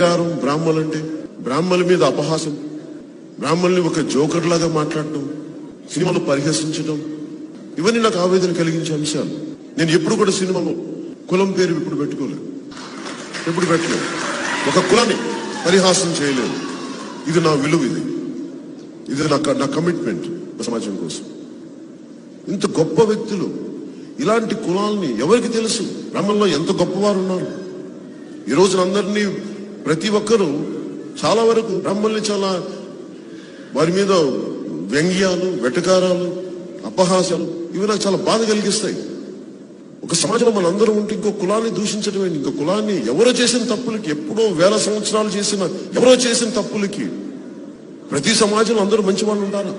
అధికారం బ్రాహ్మలంటే బ్రాహ్మణుల మీద అపహాసం. బ్రాహ్మణుల్ని ఒక జోకర్ లాగా మాట్లాడటం సినిమాలు పరిహసించడం ఇవన్నీ నాకు ఆవేదన కలిగించే అంశాలు. నేను ఎప్పుడు కూడా సినిమాలో కులం పేరు ఇప్పుడు పెట్టుకోలేదు. ఎప్పుడు పెట్టలేదు. ఒక కులాన్ని పరిహాసం చేయలేదు. ఇది నా విలువ ఇది. ఇది నా నా కమిట్మెంట్ సమాజం కోసం. ఇంత గొప్ప వ్యక్తులు ఇలాంటి కులాల్ని ఎవరికి తెలుసు? బ్రాహ్మణంలో ఎంత గొప్పవారు ఉన్నారు ఈ రోజున అందరినీ ప్రతి ఒక్కరూ చాలా వరకు బ్రహ్మల్ని చాలా వారి మీద వ్యంగ్యాలు వెటకారాలు అపహాసాలు ఇవి నాకు చాలా బాధ కలిగిస్తాయి. ఒక సమాజంలో మన ఉంటే ఇంకో కులాన్ని దూషించడమే ఇంకో కులాన్ని ఎవరో చేసిన తప్పులకి ఎప్పుడో వేల సంవత్సరాలు చేసిన ఎవరో చేసిన తప్పులకి ప్రతి సమాజంలో అందరూ మంచి వాళ్ళు ఉంటారు.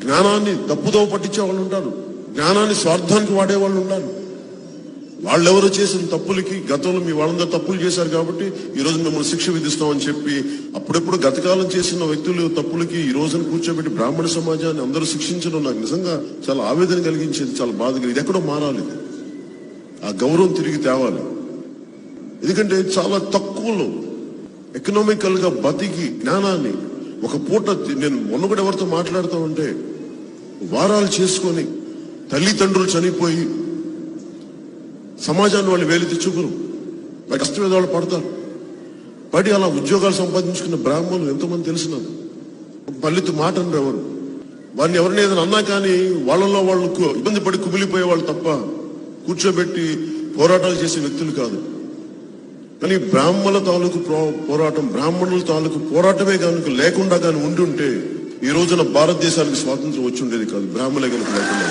జ్ఞానాన్ని తప్పుదోవ పట్టించే వాళ్ళు ఉంటారు. జ్ఞానాన్ని స్వార్థానికి వాడే వాళ్ళు ఉన్నారు వాళ్ళెవరు చేసిన తప్పులకి గతంలో మీ వాళ్ళందరూ తప్పులు చేశారు కాబట్టి ఈ రోజు మిమ్మల్ని శిక్ష విధిస్తామని చెప్పి అప్పుడెప్పుడు గతకాలం చేసిన వ్యక్తులు తప్పులకి ఈ రోజున కూర్చోబెట్టి బ్రాహ్మణ సమాజాన్ని అందరూ శిక్షించడం నాకు నిజంగా చాలా ఆవేదన కలిగించేది చాలా బాధ కలిగింది ఇది ఎక్కడో మారాలి ఆ గౌరవం తిరిగి తేవాలి. ఎందుకంటే చాలా తక్కువలో ఎకనామికల్గా బతికి జ్ఞానాన్ని ఒక పూట నేను మొన్న కూడా ఎవరితో మాట్లాడుతూ ఉంటే వారాలు చేసుకొని తల్లిదండ్రులు చనిపోయి సమాజాన్ని వాళ్ళు వేలు తెచ్చుకురు వాళ్ళ కష్టం మీద వాళ్ళు పడతారు. పడి అలా ఉద్యోగాలు సంపాదించుకున్న బ్రాహ్మణులు ఎంతోమంది తెలిసిన పల్లెత్తు మాట అనరు ఎవరు. వారిని ఎవరిని ఏదైనా అన్నా కానీ వాళ్ళలో వాళ్ళు ఇబ్బంది పడి కుమిలిపోయే వాళ్ళు తప్ప కూర్చోబెట్టి పోరాటాలు చేసే వ్యక్తులు కాదు. కానీ బ్రాహ్మణుల తాలూకు పోరాటం బ్రాహ్మణుల తాలూకు పోరాటమే కనుక లేకుండా కానీ ఉండి ఉంటే ఈ రోజున భారతదేశానికి స్వాతంత్రం వచ్చి ఉండేది కాదు. బ్రాహ్మణులే కనుక లేకుండా